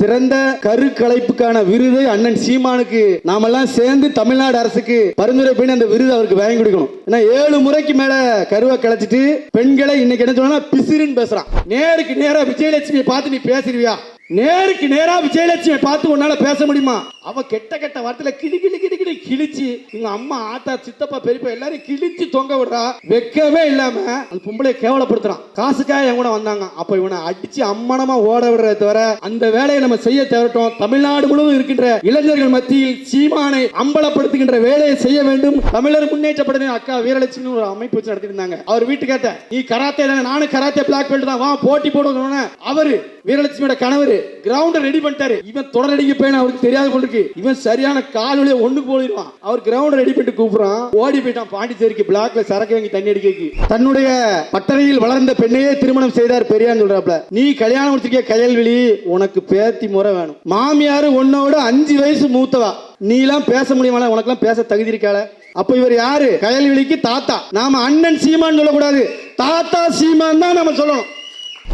சிறந்த கருக்கலைப்புக்கான விருது அண்ணன் சீமானுக்கு நாமெல்லாம் சேர்ந்து தமிழ்நாடு அரசுக்கு பரிந்துரை பண்ணி அந்த விருது அவருக்கு வாங்கி கொடுக்கணும். ஏன்னா ஏழு முறைக்கு மேல கருவை கலைச்சிட்டு பெண்களை இன்னைக்கு என்ன சொன்னா பிசிறுன்னு பேசுறான். நேருக்கு நேரா விஜயலட்சுமியை பார்த்து நீ பேசுறியா நேருக்கு நேரா விஜயலட்சுமி பார்த்து உன்னால பேச முடியுமா? அவ கெட்ட கெட்ட வார்த்தையில கிளி கிளி கிளி கிளி கிழிச்சு எங்க அம்மா ஆத்தா சித்தப்பா பெரியப்பா எல்லாரும் கிழிச்சு தொங்க விடுறா. வெக்கவே இல்லாம அந்த பொம்பளை கேவலப்படுத்துறான். காசுக்காக என் கூட வந்தாங்க. அப்ப இவனை அடிச்சு அம்மனமா ஓட விடுறத தவிர அந்த வேலையை நம்ம செய்ய தவிரட்டும் தமிழ்நாடு முழுவதும் இருக்கின்ற இளைஞர்கள் மத்தியில் சீமானை அம்பலப்படுத்துகின்ற வேலையை செய்ய வேண்டும். தமிழர் முன்னேற்றப்படுது அக்கா வீரலட்சுமி ஒரு அமைப்பு வச்சு நடத்திட்டு இருந்தாங்க. அவர் வீட்டு கேட்ட நீ கராத்தே தானே? நானும் கராத்தே பிளாக் பெல்ட் தான். வா போட்டி போடுவோம் அவரு வீரலட்சுமியோட கணவர் கிரவுண்ட ரெடி பண்ணிட்டாரு. இவன் தொடர் அடிக்க போய் அவருக்கு தெரியாத போல இவன் சரியான கால் வழியை ஒண்ணு போயிடுவான் அவர் கிரவுண்ட் ரெடி பண்ணிட்டு கூப்பிடுறான். ஓடி போயிட்டான் பாண்டிச்சேரிக்கு. பிளாக்ல சரக்கு வாங்கி தண்ணி அடிக்க தன்னுடைய பட்டறையில் வளர்ந்த பெண்ணையே திருமணம் செய்தார் பெரியார் சொல்றாப்ல. நீ கல்யாணம் முடிச்சிருக்க கயல்விழி? உனக்கு பேத்தி முறை வேணும். மாமியார் உன்னோட அஞ்சு வயசு மூத்தவா. நீ எல்லாம் பேச முடியுமா உனக்கெல்லாம் பேச தகுதி இருக்காள? அப்ப இவர் யாரு? கயல்விழிக்கு தாத்தா. நாம அண்ணன் சீமான்னு சொல்லக்கூடாது. தாத்தா சீமான் தான் நம்ம சொல்லணும்.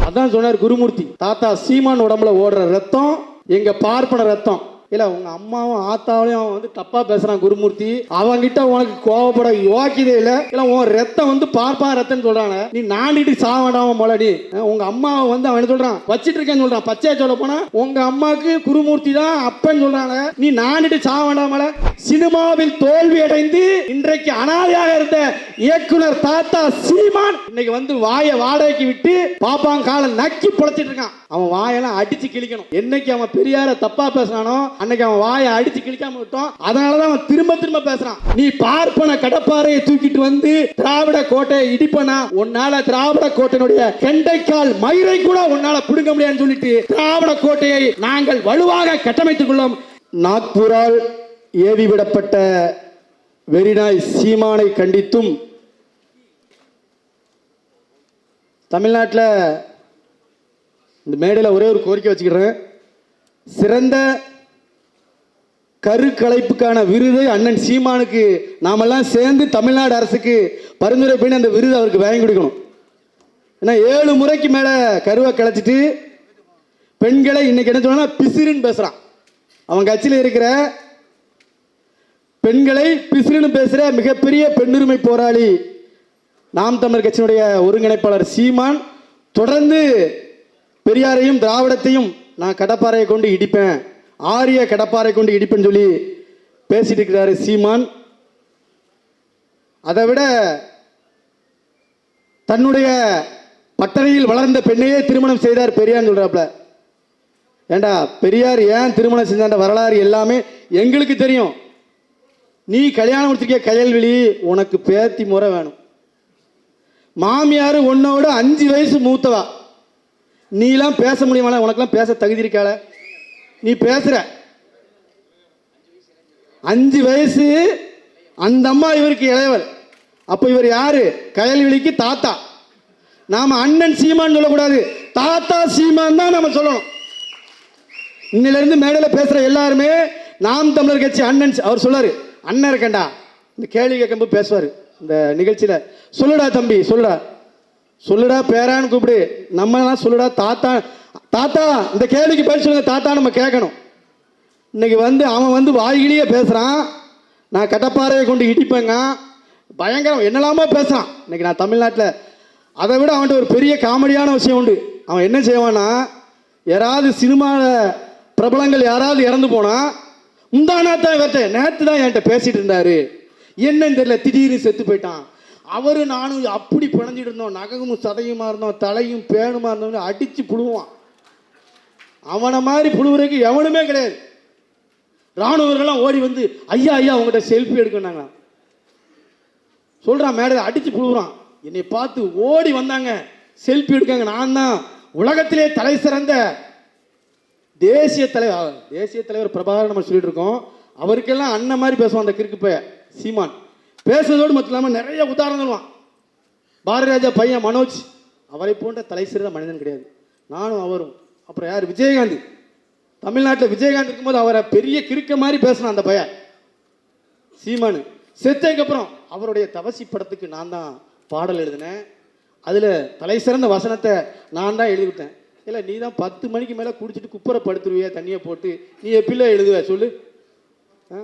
அதான் சொன்னார் குருமூர்த்தி தாத்தா சீமான் உடம்புல ஓடுற ரத்தம் எங்க பார்ப்பன ரத்தம். இல்லை உங்க அம்மாவும் ஆத்தாவையும் அவன் வந்து தப்பா பேசுறான் குருமூர்த்தி. அவன்கிட்ட உனக்கு கோவப்பட யோக்கியதே இல்ல. இல்ல உன் ரத்தம் வந்து பார்ப்பா ரத்தம் சொல்றானே. நீ நாண்டிட்டு சாக வேண்டாம் மொழ நீ? உங்க அம்மாவை வந்து அவன் சொல்கிறான் சொல்றான்? வச்சிட்டு இருக்கேன்னு சொல்றான். பச்சையா சொல்ல போனா உங்க அம்மாவுக்கு குருமூர்த்தி தான் அப்பன்னு சொல்றானே. நீ நாண்டிட்டு சாக வேண்டாமல சினிமாவில் தோல்வி அடைந்து இன்றைக்கு அனாதையாக இருந்த இயக்குனர் தாத்தா சீமான் இன்னைக்கு வந்து வாயை வாடகைக்கு விட்டு பாப்பாங்க காலை நக்கி பொழைச்சிட்டு இருக்கான். அவன் வாயெல்லாம் அடிச்சு கிழிக்கணும். என்னைக்கு அவன் பெரியார தப்பா பேசினானோ அன்னைக்கு அவன் வாயை அடிச்சு கிழிக்காம விட்டோம். அதனாலதான் அவன் திரும்ப திரும்ப பேசுறான். நீ பார்ப்பன கடப்பாறையை தூக்கிட்டு வந்து திராவிட கோட்டையை இடிப்பனா? உன்னால திராவிட கோட்டையினுடைய கெண்டைக்கால் மயிரை கூட உன்னால பிடுங்க முடியாதுன்னு சொல்லிட்டு திராவிட கோட்டையை நாங்கள் வலுவாக கட்டமைத்துக் கொள்ளும். நாக்பூரால் ஏவிவிடப்பட்ட வெறிநாய் சீமானை கண்டித்தும் தமிழ்நாட்டில் இந்த மேடையில் ஒரே ஒரு கோரிக்கை வச்சுக்கிறேன் சிறந்த கருக்கலைப்புக்கான விருது அண்ணன் சீமானுக்கு நாமெல்லாம் சேர்ந்து தமிழ்நாடு அரசுக்கு பரிந்துரை பண்ணி அந்த விருது அவருக்கு வாங்கி கொடுக்கணும். ஏன்னா ஏழு முறைக்கு மேலே கருவை கிளச்சிட்டு பெண்களை இன்னைக்கு என்ன சொன்னா பிசிறுன்னு பேசுகிறான் அவன் கட்சியில் இருக்கிற பெண்களை பிசிறுன்னு பேசுகிற மிகப்பெரிய பெண்ணுரிமை போராளி நாம் தமிழர் கட்சியினுடைய ஒருங்கிணைப்பாளர் சீமான் தொடர்ந்து பெரியாரையும் திராவிடத்தையும் நான் கடப்பாறையை கொண்டு இடிப்பேன். ஆரிய கடப்பாறை கொண்டு இடிப்பேன்னு சொல்லி பேசிட்டு இருக்கிறாரு சீமான். அதை விட தன்னுடைய பட்டறையில் வளர்ந்த பெண்ணையே திருமணம் செய்தார் பெரியார்னு சொல்றாப்ல ஏண்டா பெரியார் ஏன் திருமணம் செஞ்சாண்ட வரலாறு எல்லாமே எங்களுக்கு தெரியும். நீ கல்யாணம் முடிச்சிருக்க கயல்விழி உனக்கு பேத்தி முறை வேணும். மாமியார் உன்னோட அஞ்சு வயசு மூத்தவா. நீலாம் பேச முடியுமால உனக்கெல்லாம் பேச தகுதி இருக்காள. நீ பேசுற. அஞ்சு வயசு அந்த அம்மா இவருக்கு இளையவர் அப்போ இவர் யாரு? கயல்விழிக்கு தாத்தா. நாம அண்ணன் சீமான்னு சொல்லக்கூடாது. தாத்தா சீமான் தான் நம்ம சொல்லணும். இன்னிலிருந்து மேடையில் பேசுகிற எல்லாருமே நாம் தமிழர் கட்சி அண்ணன் அவர் சொல்லாரு. அண்ணன் இருக்கேன்டா. இந்த கேள்வி கேட்கும்போது பேசுவார். இந்த நிகழ்ச்சியில் சொல்லுடா தம்பி சொல்லுடா. சொல்லுடா பேரான்னு கூப்பிடு. நம்மலாம் சொல்லுடா தாத்தா தாத்தா இந்த கேள்விக்கு பதில் சொல்லுங்க தாத்தா நம்ம கேட்கணும். இன்னைக்கு வந்து அவன் வந்து வாய்கிலேயே பேசுகிறான் நான் கட்டப்பாறையை கொண்டு இடிப்பேங்க. பயங்கரம் என்னெல்லாமோ பேசுறான். இன்னைக்கு நான் தமிழ்நாட்டில் அதை விட அவன்கிட்ட ஒரு பெரிய காமெடியான விஷயம் உண்டு. அவன் என்ன செய்வான்னா யாராவது சினிமாவில் பிரபலங்கள் யாராவது இறந்து போனால் முந்தானா தான் இவர்கிட்ட நேற்று தான் என்கிட்ட பேசிட்டு இருந்தார். என்னன்னு தெரியல திடீர்னு செத்து போயிட்டான். அவரு நானும் அப்படி பிணைஞ்சிட்டு இருந்தோம். நகமும் சதையுமா இருந்தோம் தலையும் பேணுமா இருந்தோம்னு அடித்து புழுவான். அவனை மாதிரி புழுவுறதுக்கு எவனுமே கிடையாது. ராணுவர்கள்லாம் ஓடி வந்து ஐயா ஐயா அவங்ககிட்ட செல்ஃபி எடுக்கணாங்களாம் சொல்கிறான் மேடையில் அடித்து புழுவுறான். என்னை பார்த்து ஓடி வந்தாங்க. செல்ஃபி எடுக்காங்க நான் தான். உலகத்திலே தலை சிறந்த தேசிய தலைவர் தேசிய தலைவர் பிரபாகரன் நம்ம சொல்லிட்டு இருக்கோம். அவருக்கெல்லாம் அண்ணன் மாதிரி பேசுவான் அந்த கிறுக்கு பைய சீமான். பேசுறதோடு மட்டும் இல்லாமல் நிறைய உதாரணம் சொல்லுவான் பாரதிராஜா பையன் மனோஜ் அவரை போன்ற தலை சிறந்த மனிதன் கிடையாது. நானும் அவரும் அப்புறம் யார்? விஜயகாந்த். தமிழ்நாட்டில் விஜயகாந்த் இருக்கும்போது அவரை பெரிய கிறுக்க மாதிரி பேசினான் அந்த பையன். சீமானு. செத்ததுக்கப்புறம் அவருடைய தவசி படத்துக்கு நான் தான் பாடல் எழுதினேன். அதில் தலை சிறந்த வசனத்தை நான் தான் எழுதிவிட்டேன். இல்லை நீ தான் பத்து மணிக்கு மேலே குடிச்சிட்டு குப்புற படுத்துருவியா? தண்ணியை போட்டு. நீ எப்பில எழுதுவ சொல்லு. ஆ?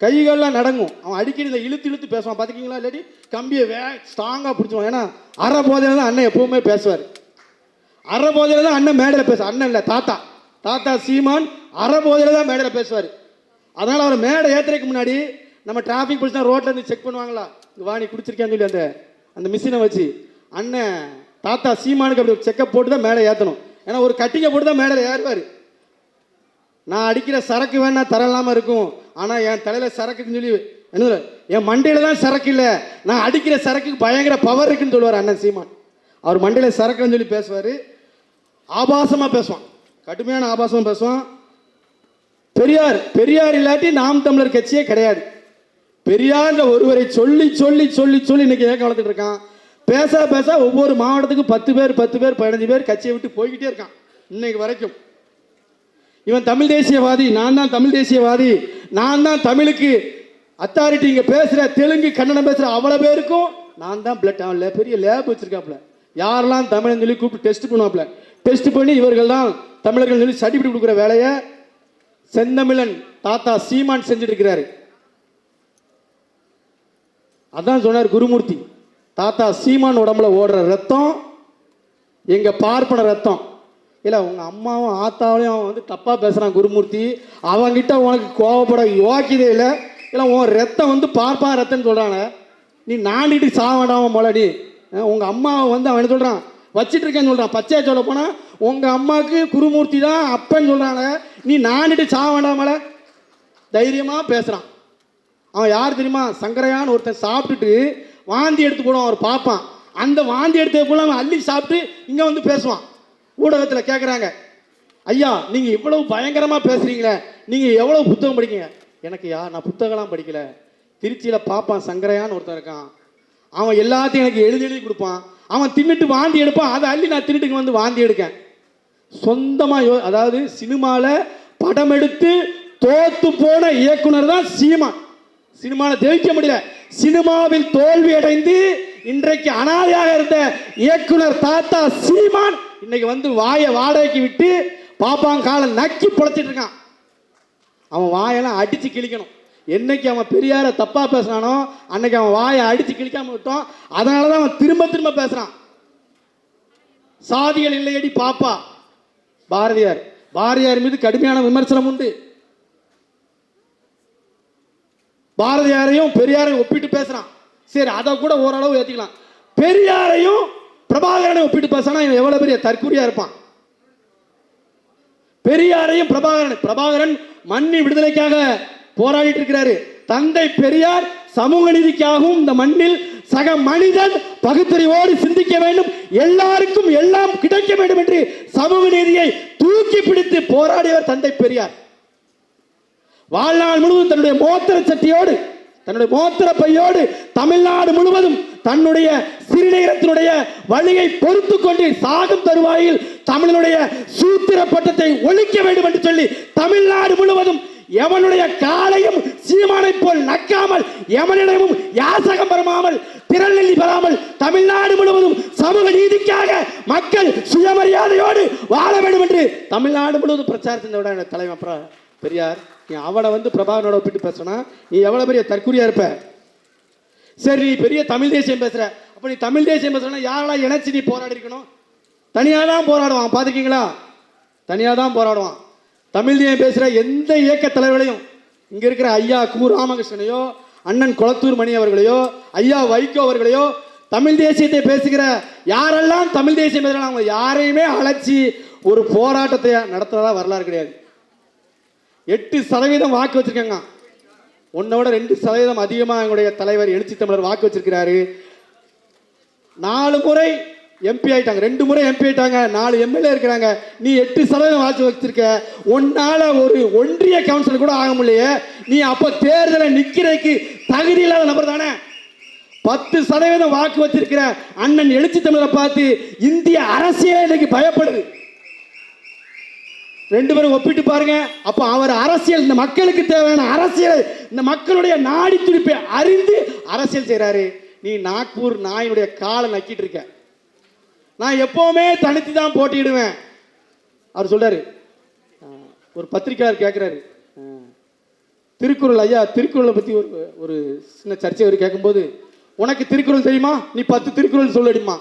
கைகள்லாம் நடங்கும். அவன் அடிக்கடி இந்த இழுத்து இழுத்து பேசுவான். பார்த்துக்கிங்களா இல்லாட்டி கம்பியை வே ஸ்ட்ராங்காக பிடிச்சுவான் ஏன்னா அரை போதையில் தான் அண்ணன் எப்பவுமே பேசுவார். அரை தான் அண்ணன் மேடையில் பேச அண்ணன் இல்லை தாத்தா. தாத்தா சீமான் அரை தான் மேடையில் பேசுவார். அதனால் அவர் மேடை ஏற்றுறதுக்கு முன்னாடி நம்ம டிராஃபிக் போலீஸ் ரோட்டில் இருந்து செக் பண்ணுவாங்களா? இங்கே வாணி குடிச்சிருக்கேன்னு சொல்லி அந்த அந்த மிஷினை வச்சு அண்ணன் தாத்தா சீமானுக்கு அப்படி செக்கப் போட்டு தான் மேடை ஏற்றணும் ஏன்னா ஒரு கட்டிங்கை போட்டு தான் மேடையில் ஏறுவார். நான் அடிக்கிற சரக்கு வேணா தரலாமல் இருக்கும். ஆனால் என் தலையில் சரக்குன்னு சொல்லி என்ன என் மண்டையில் தான் சரக்கு இல்லை. நான் அடிக்கிற சரக்குக்கு பயங்கர பவர் இருக்குன்னு சொல்லுவார் அண்ணன் சீமான். அவர் மண்டையில சரக்குன்னு சொல்லி பேசுவார். ஆபாசமாக பேசுவான். கடுமையான ஆபாசமாக பேசுவான். பெரியார் பெரியார் இல்லாட்டி நாம் தமிழர் கட்சியே கிடையாது. பெரியார்ன்ற ஒருவரை சொல்லி சொல்லி சொல்லி சொல்லி இன்னைக்கு ஏக்க வளர்த்துட்டு இருக்கான். பேச பேச ஒவ்வொரு மாவட்டத்துக்கும் பத்து பேர் பத்து பேர் பதினஞ்சு பேர் கட்சியை விட்டு போய்கிட்டே இருக்கான் இன்னைக்கு வரைக்கும். இவன் தமிழ் தேசியவாதி நான் தான் தமிழ் தேசியவாதி நான் தான் தமிழுக்கு அத்தாரிட்டி இங்கே பேசுகிற தெலுங்கு கன்னடம் பேசுகிற அவ்வளோ பேருக்கும் நான் தான் பிளட் அவன் லே- பெரிய லேப் வச்சிருக்காப்ல யாரெல்லாம் தமிழன் சொல்லி கூப்பிட்டு டெஸ்ட் பண்ணுவாப்ல டெஸ்ட் பண்ணி இவர்கள் தான் தமிழர்கள் சொல்லி சர்டிஃபிகேட் கொடுக்குற வேலையை செந்தமிழன் தாத்தா சீமான் செஞ்சுட்டு இருக்கிறாரு. அதான் சொன்னார் குருமூர்த்தி. தாத்தா சீமான் உடம்புல ஓடுற ரத்தம் எங்கள் பார்ப்பன ரத்தம். இல்லை உங்கள் அம்மாவும் ஆத்தாவையும் அவன் வந்து தப்பாக பேசுகிறான் குருமூர்த்தி. அவங்கிட்ட உனக்கு கோவப்பட யோக்கியதே இல்லை. இல்லை உன் ரத்தம் வந்து பார்ப்பா ரத்தம்னு சொல்கிறான நீ நாண்டிட்டு சாக வேண்டாம மொழ நீ? உங்கள் அம்மாவை வந்து அவன் என்ன வச்சிட்ருக்கேன்னு சொல்கிறான் பச்சையாக சொல்ல போனால் உங்கள் அம்மாவுக்கு குருமூர்த்தி தான் அப்பன்னு சொல்கிறாங்க நீ நானிட்டு சா வேண்டாமல தைரியமாக பேசுகிறான் அவன் யார் தெரியுமா? சங்கரையான்னு ஒருத்தன் சாப்பிட்டுட்டு வாந்தி எடுத்து போடுவான் அவர் பார்ப்பான் அந்த வாந்தி எடுத்தது போல அவன் அள்ளி சாப்பிட்டு இங்கே வந்து பேசுவான். ஊடகத்தில் கேட்குறாங்க ஐயா நீங்கள் இவ்வளவு பயங்கரமாக பேசுகிறீங்களே நீங்கள் எவ்வளோ புத்தகம் படிக்கீங்க? எனக்கு யா நான் புத்தகம்லாம் படிக்கல. திருச்சியில் பார்ப்பான் சங்கரையான்னு ஒருத்தன் இருக்கான். அவன் எல்லாத்தையும் எனக்கு எழுதி எழுதி கொடுப்பான். அவன் தின்னுட்டு வாந்தி எடுப்பான். அதை அள்ளி நான் தின்னுட்டு வந்து வாந்தி எடுக்கேன். சொந்தமாக யோ அதாவது சினிமாவில் படம் எடுத்து தோத்து போன இயக்குனர் தான் சீமான் சினிமாவில் ஜெயிக்க முடியல. சினிமாவில் தோல்வி அடைந்து இன்றைக்கு அனாதையாக இருந்த இயக்குனர் தாத்தா சீமான் இன்னைக்கு வந்து வாயை வாடகைக்கு விட்டு பாப்பாங்க காலை நக்கி பொழைச்சிட்டு இருக்கான். அவன் வாயெல்லாம் அடித்து கிழிக்கணும். என்னைக்கு அவன் பெரியார தப்பா பேசுனானோ அன்னைக்கு அவன் வாயை அடிச்சு கிழிக்காம விட்டோம். அதனால தான் அவன் திரும்ப திரும்ப பேசுறான். சாதிகள் இல்லையடி பாப்பா. பாரதியார். பாரதியார் மீது கடுமையான விமர்சனம் உண்டு. பாரதியாரையும் பெரியாரையும் ஒப்பிட்டு பேசுறான். சரி அதை கூட ஓரளவு ஏத்திக்கலாம். பெரியாரையும் பிரபாகரனை ஒப்பிட்டு பேசினா இவன் எவ்வளவு பெரிய தற்கூரியா இருப்பான். பெரியாரையும் பிரபாகரன் பிரபாகரன் மண்ணி விடுதலைக்காக போராடிட்டு இருக்கிறாரு தந்தை பெரியார் சமூக நீதிக்காகவும் இந்த மண்ணில் சக மனிதன் பகுத்தறிவோடு சிந்திக்க வேண்டும். எல்லாருக்கும் எல்லாம் கிடைக்க வேண்டும் என்று சமூக நீதியை தூக்கி பிடித்து போராடியவர் தந்தை பெரியார். வாழ்நாள் முழுவதும் தன்னுடைய மோத்திர சட்டியோடு தன்னுடைய மோத்திர பையோடு தமிழ்நாடு முழுவதும் தன்னுடைய சிறுநீரத்தினுடைய வழியை பொறுத்து கொண்டு சாகும் தருவாயில் தமிழனுடைய சூத்திர பட்டத்தை ஒழிக்க வேண்டும் என்று சொல்லி தமிழ்நாடு முழுவதும் எவனுடைய காலையும் சீமானை போல் நக்காமல் எவனிடமும் யாசகம் பரமாமல் திரள்நெல்லி பெறாமல் தமிழ்நாடு முழுவதும் சமூக நீதிக்காக மக்கள் சுயமரியாதையோடு வாழ வேண்டும் என்று தமிழ்நாடு முழுவதும் பிரச்சாரத்தின் விட தலைவர் அப்புறம் பெரியார். நீ அவனை வந்து பிரபாகரனோட ஒப்பிட்டு பேசுனா நீ எவ்வளோ பெரிய தற்குறியா இருப்ப? சரி நீ பெரிய தமிழ் தேசியம் பேசுற. அப்ப நீ தமிழ் தேசியம் பேசுறனா யாரெல்லாம் இணைச்சு நீ போராடி இருக்கணும்? தனியாக தான் போராடுவான். பார்த்துக்கீங்களா தனியாக தான் போராடுவான். தமிழ் தேசியம் பேசுகிற எந்த இயக்க தலைவர்களையும் இங்கே இருக்கிற ஐயா கு ராமகிருஷ்ணனையோ அண்ணன் குளத்தூர் மணி அவர்களையோ ஐயா வைகோ அவர்களையோ தமிழ் தேசியத்தை பேசுகிற யாரெல்லாம் தமிழ் தேசியம் பேசுகிறாங்க அவங்க யாரையுமே அழைச்சி ஒரு போராட்டத்தை நடத்துறதா வரலாறு கிடையாது. எட்டு சதவீதம் வாக்கு வச்சிருக்காங்க. உன்னை விட ரெண்டு சதவீதம் அதிகமாக எங்களுடைய தலைவர் எழுச்சி தமிழர் வாக்கு வச்சிருக்கிறாரு. நாலு முறை எம்பி ஆயிட்டாங்க. ரெண்டு முறை எம்பி ஆயிட்டாங்க. நாலு எம்எல்ஏ இருக்கிறாங்க. நீ எட்டு சதவீதம் வாக்கு வச்சிருக்க. உன்னால ஒரு ஒன்றிய கவுன்சிலர் கூட ஆக முடியலையே. நீ அப்ப தேர்தலை நிக்கிறதுக்கு தகுதி இல்லாத நபர் தானே? பத்து சதவீதம் வாக்கு வச்சிருக்கிற அண்ணன் எழுச்சி தமிழரை பார்த்து இந்திய அரசியலே இன்னைக்கு பயப்படுது. ரெண்டு பேரும் ஒப்பிட்டு பாருங்க. அப்ப அவர் அரசியல் இந்த மக்களுக்கு தேவையான அரசியல் இந்த மக்களுடைய நாடி துடிப்பை அறிந்து அரசியல் செய்கிறாரு நீ நாக்பூர் நாயினுடைய காலை நக்கிட்டு இருக்க. நான் எப்போவுமே தனித்து தான் போட்டியிடுவேன். அவர் சொல்றாரு. ஒரு பத்திரிக்கையாளர் கேட்குறாரு திருக்குறள் ஐயா திருக்குறளை பற்றி ஒரு ஒரு சின்ன சர்ச்சை அவர் கேட்கும்போது உனக்கு திருக்குறள் தெரியுமா? நீ பத்து திருக்குறள் சொல்லடிமா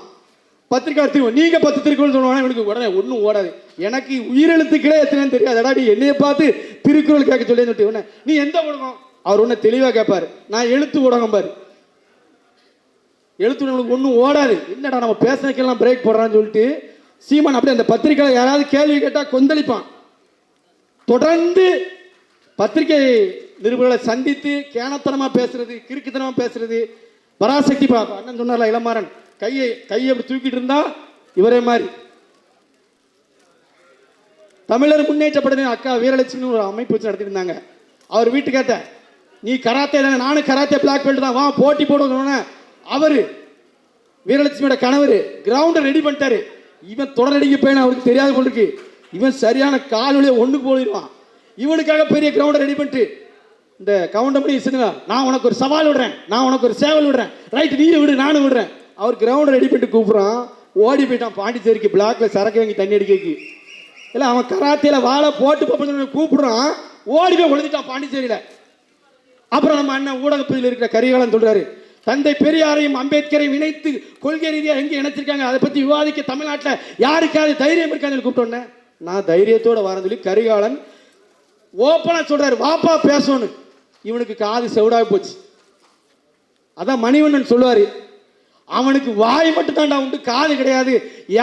பத்திரிக்கையாளர் தெரியும் நீங்கள் பத்து திருக்குறள் சொல்லுவாங்க எனக்கு உடனே ஒன்றும் ஓடாது. எனக்கு உயிரெழுத்துக்களே எத்தனைன்னு தெரியாது. அடாடி என்னையை என்னைய பார்த்து திருக்குறள் கேட்க சொல்லி சொல்லிட்டு உடனே நீ எந்த ஊடகம்? அவர் ஒன்று தெளிவாக கேட்பாரு நான் எழுத்து ஊடகம் பாரு. எழுத்துணர்களுக்கு ஒன்றும் ஓடாது. என்னடா நம்ம பேசுறதுக்கெல்லாம் பிரேக் போடுறான்னு சொல்லிட்டு சீமான் அப்படியே அந்த பத்திரிக்கையில் யாராவது கேள்வி கேட்டால் கொந்தளிப்பான். தொடர்ந்து பத்திரிகை நிருபர்களை சந்தித்து கேனத்தனமாக பேசுறது கிறுக்குத்தனமாக பேசுறது பராசக்தி பா அண்ணன் சொன்னார்ல இளமாறன். கையை கையை அப்படி தூக்கிட்டு இருந்தா இவரே மாதிரி. தமிழர் முன்னேற்ற அக்கா வீரலட்சுமி ஒரு அமைப்பு வச்சு நடத்திட்டு இருந்தாங்க அவர் வீட்டுக்கேட்ட நீ கராத்தே தானே? நானும் கராத்தே பிளாக் பெல்ட் தான். வா போட்டி போடுவோம் அவரு வீரலட்சுமியோட கணவர் கிரவுண்டை ரெடி பண்ணிட்டாரு. இவன் தொடரடிக்க போயின்னு அவருக்கு தெரியாத கொண்டிருக்கு இவன் சரியான கால் வழியை ஒன்று போயிடுவான். இவனுக்காக பெரிய கிரவுண்டை ரெடி பண்ணிட்டு இந்த கவுண்டமணி சின்ன நான் உனக்கு ஒரு சவால் விடுறேன். நான் உனக்கு ஒரு சேவல் விடுறேன். ரைட் நீ விடு நானும் விடுறேன். அவர் கிரவுண்டை ரெடி பண்ணிட்டு கூப்பிட்றான். ஓடி போயிட்டான் பாண்டிச்சேரிக்கு பிளாக்ல சரக்கு வாங்கி தண்ணி அடிக்கக்கு இல்லை அவன் கராத்தேல வாழை போட்டு பார்ப்போம்னு கூப்பிடுறான். ஓடி போய் ஒளிஞ்சிட்டான் பாண்டிச்சேரியில். அப்புறம் நம்ம அண்ணன் ஊடகப்பதில் இருக்கிற கரிகாலன் சொல்கிறாரு தந்தை பெரியாரையும் அம்பேத்கரையும் இணைத்து கொள்கை ரீதியாக எங்கே இணைச்சிருக்காங்க அதை பற்றி விவாதிக்க தமிழ்நாட்டில் யாருக்காவது தைரியம் இருக்காதுன்னு கூப்பிட்டோன்னே நான் தைரியத்தோட வரேன் சொல்லி கரிகாலன் ஓப்பனாக சொல்றாரு. வாப்பா பேசணும் இவனுக்கு காது செவிடாகி போச்சு. அதான் மணிவண்ணன் சொல்லுவார் அவனுக்கு வாய் மட்டும் தான்டா உண்டு காது கிடையாது.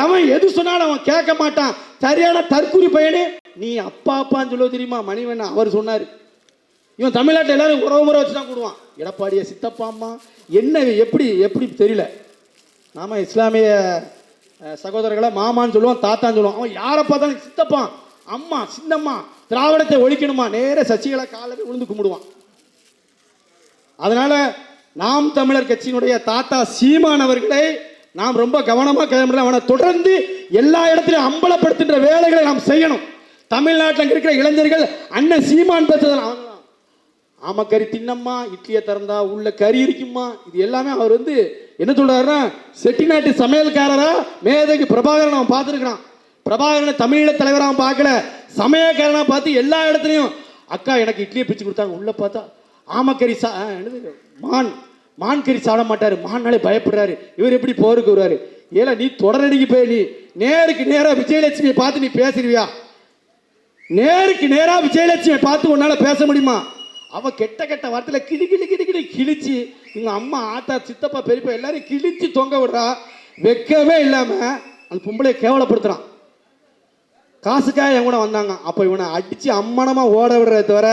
எவன் எது சொன்னாலும் அவன் கேட்க மாட்டான். சரியான தற்குறி பையனே நீ அப்பா அப்பான்னு சொல்லுவ தெரியுமா? மணிவண்ணன் அவர் சொன்னார். இவன் தமிழ்நாட்டில் எல்லாரும் உறவு முறை வச்சு தான் கூடுவான். எடப்பாடிய சித்தப்பா அம்மா என்ன எப்படி எப்படி தெரியல. நாம் இஸ்லாமிய சகோதரர்களை மாமான்னு சொல்லுவான் தாத்தான்னு சொல்லுவான் அவன் யாரை பார்த்தாலும் சித்தப்பான் அம்மா சின்னம்மா திராவிடத்தை ஒழிக்கணுமா? நேர சசிகலா காலில் விழுந்து கும்பிடுவான். அதனால நாம் தமிழர் கட்சியினுடைய தாத்தா சீமான் அவர்களை நாம் ரொம்ப கவனமாக கையாள அவனை தொடர்ந்து எல்லா இடத்திலும் அம்பலப்படுத்துகின்ற வேலைகளை நாம் செய்யணும். தமிழ்நாட்டில் இருக்கிற இளைஞர்கள் அண்ணன் சீமான் பேசுறது ஆமக்கறி ஆமா கறி தின்னம்மா இட்லியை திறந்தா உள்ள கறி இருக்குமா? இது எல்லாமே அவர் வந்து என்ன சொல்றாருன்னா செட்டிநாட்டு சமையல்காரரா மேதகு பிரபாகரன் அவன் பார்த்துருக்கிறான். பிரபாகரனை தமிழீழ தலைவரா அவன் பார்க்கல. சமையல்காரனாக பார்த்து எல்லா இடத்துலையும் அக்கா எனக்கு இட்லியை பிச்சு கொடுத்தாங்க. உள்ள பார்த்தா ஆமக்கறி சா என்னது? மான். மான் கறி சாப்பிட மாட்டாரு. மான்னாலே பயப்படுறாரு. இவர் எப்படி போருக்கு வருவாரு? ஏல நீ தொடரடிக்கு போய் நீ நேருக்கு நேராக விஜயலட்சுமியை பார்த்து நீ பேசுறியா நேருக்கு நேராக விஜயலட்சுமியை பார்த்து உன்னால பேச முடியுமா? அவன் கெட்ட கெட்ட வார்த்தையில் கிளி கிளி கிளி கிளி கிழிச்சு எங்கள் அம்மா ஆத்தா சித்தப்பா பெரியப்பா எல்லாரையும் கிழிச்சு தொங்க விடுறா. வெக்கவே இல்லாமல் அந்த பொம்பளையை கேவலப்படுத்துகிறான் காசுக்காக என் கூட வந்தாங்க. அப்போ இவனை அடித்து அம்மனமாக ஓட விடுறத தவிர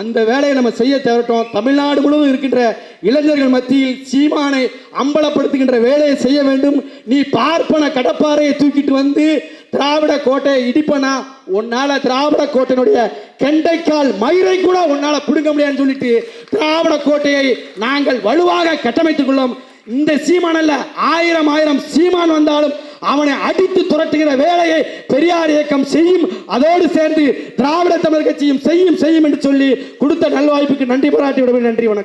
அந்த வேலையை நம்ம செய்ய தவிரட்டும் தமிழ்நாடு முழுவதும் இருக்கின்ற இளைஞர்கள் மத்தியில் சீமானை அம்பலப்படுத்துகின்ற வேலையை செய்ய வேண்டும். நீ பார்ப்பன கடப்பாறையை தூக்கிட்டு வந்து திராவிட கோட்டையை இடிப்பனா? உன்னால திராவிட கோட்டையினுடைய கெண்டைக்கால் மயிரை கூட உன்னால பிடுங்க முடியாதுன்னு சொல்லிட்டு திராவிட கோட்டையை நாங்கள் வலுவாக கட்டமைத்துக் கொள்ளும். இந்த சீமான் அல்ல ஆயிரம் ஆயிரம் சீமான் வந்தாலும் அவனை அடித்து துரட்டுகிற வேலையை பெரியார் இயக்கம் செய்யும். அதோடு சேர்ந்து திராவிட தமிழ் கட்சியும் செய்யும் செய்யும் என்று சொல்லி கொடுத்த நல்வாய்ப்புக்கு நன்றி பாராட்டி விடுவேன் நன்றி வணக்கம்.